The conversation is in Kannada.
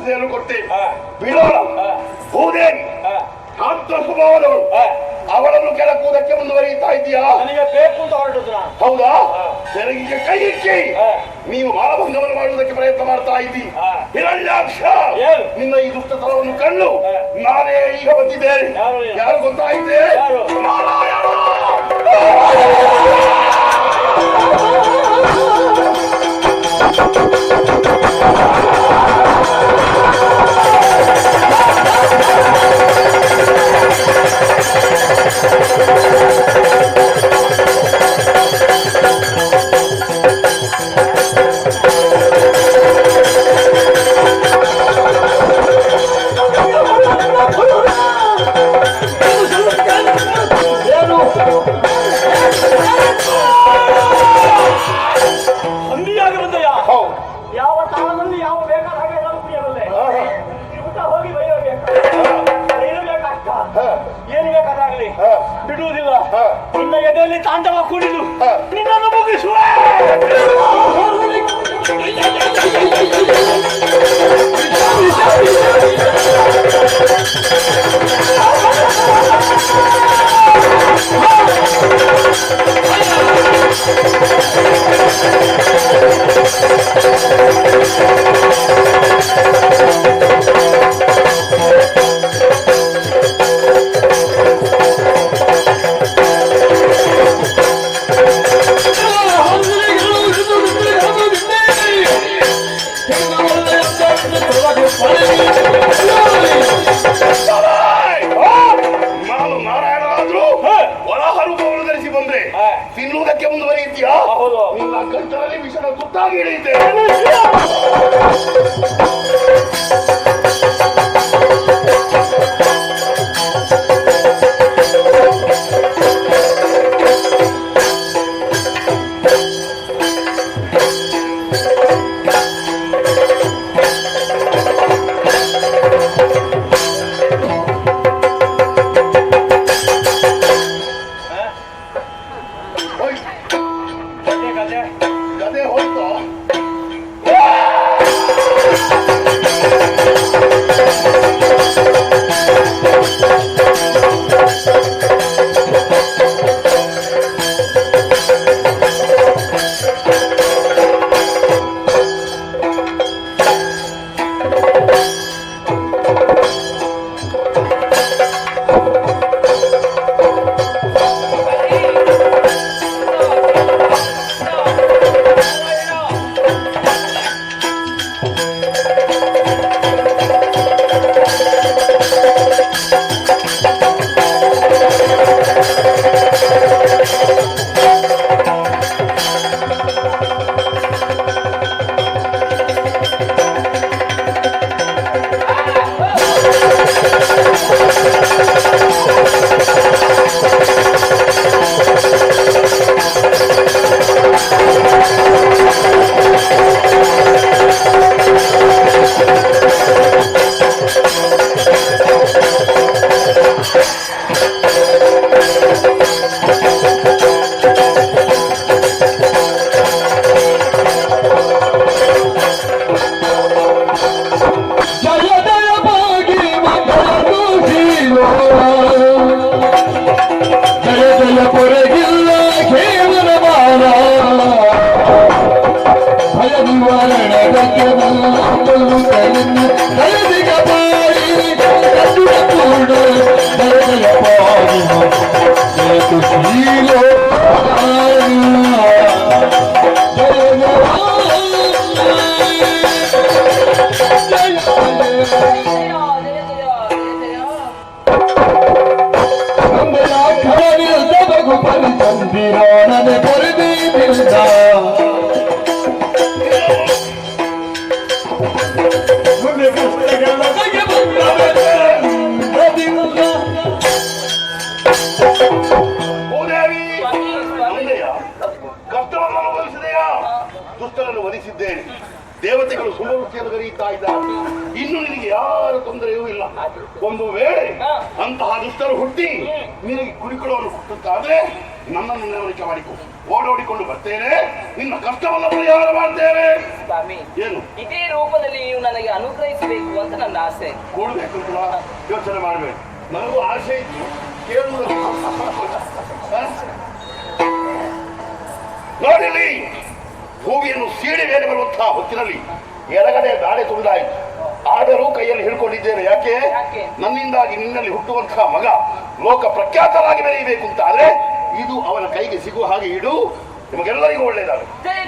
ಸಂಸ್ಥೆಯನ್ನು ಕೊಡ್ತೇನೆ. ಬಿಡೋಣ ಭೂದೇವಿ ಶಾಂತ ಸ್ವಭಾವದವರು ಅವರನ್ನು ಕೆಳಕೂದಕ್ಕೆ ಮುಂದುವರಿಯುತ್ತಾ ಇದ್ದೀಯಾ? ನನಗೆ ಬೇಕು ಅಂತ ಹೌದಾ? ಜನರಿಗೆ ಕೈ ಇಕ್ಕಿ. ನೀವು ಮಾಲಭಂಗವನ್ನು ಮಾಡುವುದಕ್ಕೆ ಪ್ರಯತ್ನ ಮಾಡ್ತಾ ಇದ್ದೀ. ಹಿರಣ್ಯಾಕ್ಷ. ನಿನ್ನ ಈ ದುಷ್ಟತನವನ್ನು ಕಂಡು ನಾನೇ ಈಗ ಬಂದಿದ್ದೇನೆ. ಯಾರು ಗೊತ್ತಾಯಿತೇ? ನಿನ್ನ ಎದೆಯಲ್ಲಿ ತಾಂಡವ ಕುಣಿದು ನಿನ್ನನ್ನು ನಾನು ನಾರಾಯಣ ಆದ್ರೂ ಒಳ ಹರುಪವನ್ನು ಧರಿಸಿ ಬಂದ್ರೆ ತಿನ್ನುವುದಕ್ಕೆ ಮುಂದುವರಿಯುತ್ತೀಯಾ ನಿನ್ನ ಕಂಠದಲ್ಲಿ ವಿಷಯ? ತುತ್ತಾಗಿ ಹಿಡಿಯುತ್ತೆ கல்வி கலிந்து ದೇವತೆಗಳು ಸುಮವೃತ್ತಿಯನ್ನು ಕರೆಯುತ್ತಾ ಇದ್ದಾರೆ. ಇನ್ನು ನಿನಗೆ ಯಾರ ತೊಂದರೆಯೂ ಇಲ್ಲ. ಒಂದು ವೇಳೆ ಅಂತಹ ದುಷ್ಟರು ಹುಟ್ಟಿ ನಿನಗೆ ಕುರಿಕೊಳ್ಳಲು ಹುಟ್ಟುತ್ತಾದ್ರೆ ನನ್ನನ್ನು ನೆನವರಿಕೆ ಮಾಡಿಕೊ. ಓಡೋಡಿಕೊಂಡು ಬರ್ತೇನೆ. ನಿನ್ನ ಕಷ್ಟವನ್ನು ಪರಿಹಾರ ಮಾಡ್ತೇನೆ. ಏನು? ಇದೇ ರೂಪದಲ್ಲಿ ನೀವು ನನಗೆ ಅನುಗ್ರಹಿಸಬೇಕು ಅಂತ ನನ್ನ ಆಸೆ. ಕೂಡಬೇಕು ಅಂತ ಯೋಚನೆ ಮಾಡಬೇಕು ನನಗೂ ಆಸೆ ಇತ್ತು ಕೇಳುವುದು? ನೋಡಿಲಿ ಭೂಮಿಯನ್ನು ಸೀಳಿ ಮೇಲೆ ಬರುವಂತಹ ಹೊತ್ತಿನಲ್ಲಿ ಎಡಗಡೆ ದಾಳಿ ತುಂಡಾಯಿತು ಆದರೂ ಕೈಯಲ್ಲಿ ಹಿಡ್ಕೊಂಡಿದ್ದೇನೆ. ಯಾಕೆ? ನನ್ನಿಂದಾಗಿ ನಿನ್ನಲ್ಲಿ ಹುಟ್ಟುವಂತಹ ಮಗ ಲೋಕ ಪ್ರಖ್ಯಾತರಾಗಿ ಬೆಳೆಯಬೇಕು ಅಂತ. ಆದ್ರೆ ಇದು ಅವನ ಕೈಗೆ ಸಿಗುವ ಹಾಗೆ ಇಡು. ನಿಮಗೆಲ್ಲರಿಗೂ ಒಳ್ಳೆಯದಾಗಲಿ. ಜಯ